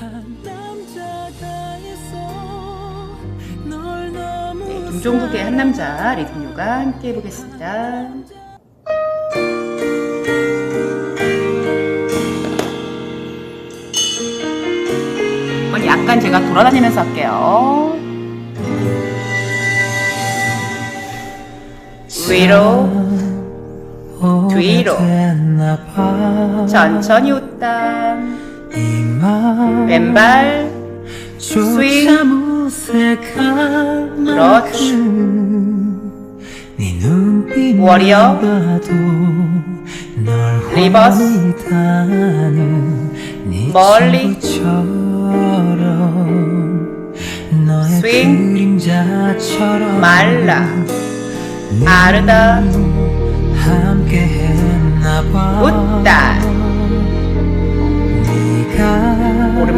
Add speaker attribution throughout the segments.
Speaker 1: 네, 김종국의 한 남자 리듬 요가 함께 해보겠습니다. 이건 약간 제가 돌아다니면서 할게요. 위로, 뒤로. 천천히 웃다. 왼발, 스윙. 그렇지.
Speaker 2: 네
Speaker 1: 워리어. 리버스. 멀리.
Speaker 2: 멀리
Speaker 1: 스윙. 말라. 아르다. 웃다.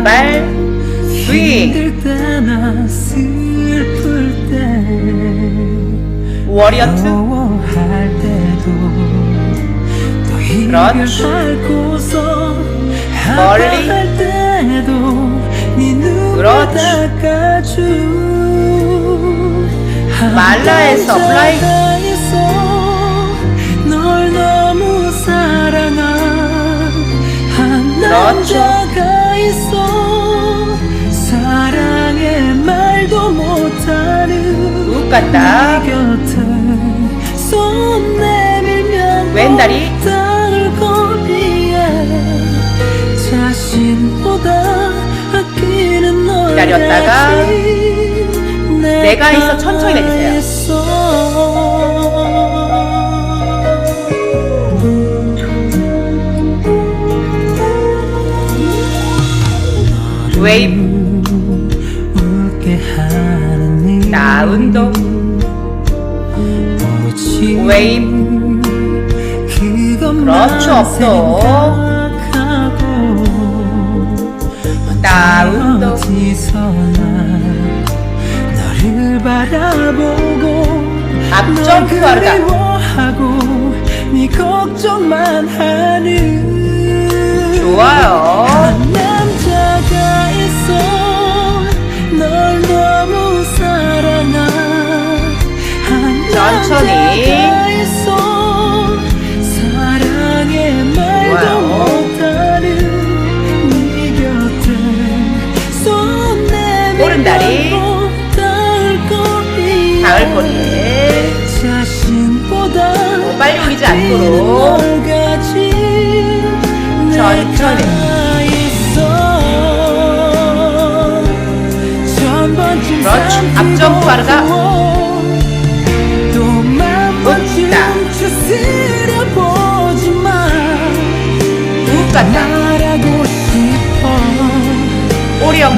Speaker 1: 오른발, 스윙. 워리어 투. 그렇지. 멀리. 그렇지. 말라에서
Speaker 2: 한
Speaker 1: 플라이. 그렇죠. 욱 갔다.
Speaker 2: 네
Speaker 1: 왼다리. 기다렸다가 내가 있어 천천히 내리세요. 웨이브,
Speaker 2: 오직
Speaker 1: 웨이브,
Speaker 2: 그것만
Speaker 1: 그렇죠, 업도. 다운도.
Speaker 2: 어디서나 너를 바라보고
Speaker 1: 앞점
Speaker 2: 널
Speaker 1: 투하르다.
Speaker 2: 그리워하고 네 걱정만 하는
Speaker 1: 좋아요. 천천히.
Speaker 2: 네손 내밀고
Speaker 1: 오른다리.
Speaker 2: 닿을 거리에
Speaker 1: 닿을 거리에.
Speaker 2: 자신보다
Speaker 1: 어, 빨리 올리지 않도록. 천천히.
Speaker 2: 삼키고
Speaker 1: 앞점 빠르다.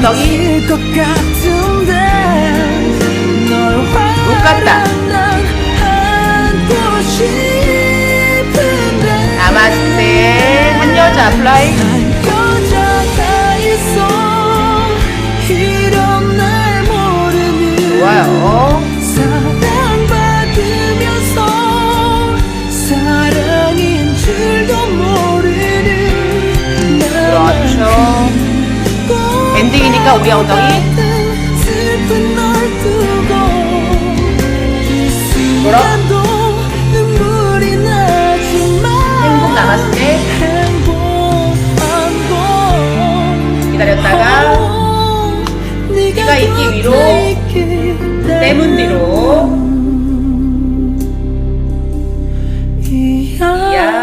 Speaker 1: 엉덩이, 욱 갔다. 나마스테. 한 여자 플라이. 좋아요. 되니까 우리 엉덩이? 뭐라? 행복 남았을 기다렸다가
Speaker 2: 네가
Speaker 1: 있기 위로 때문 뒤로 이야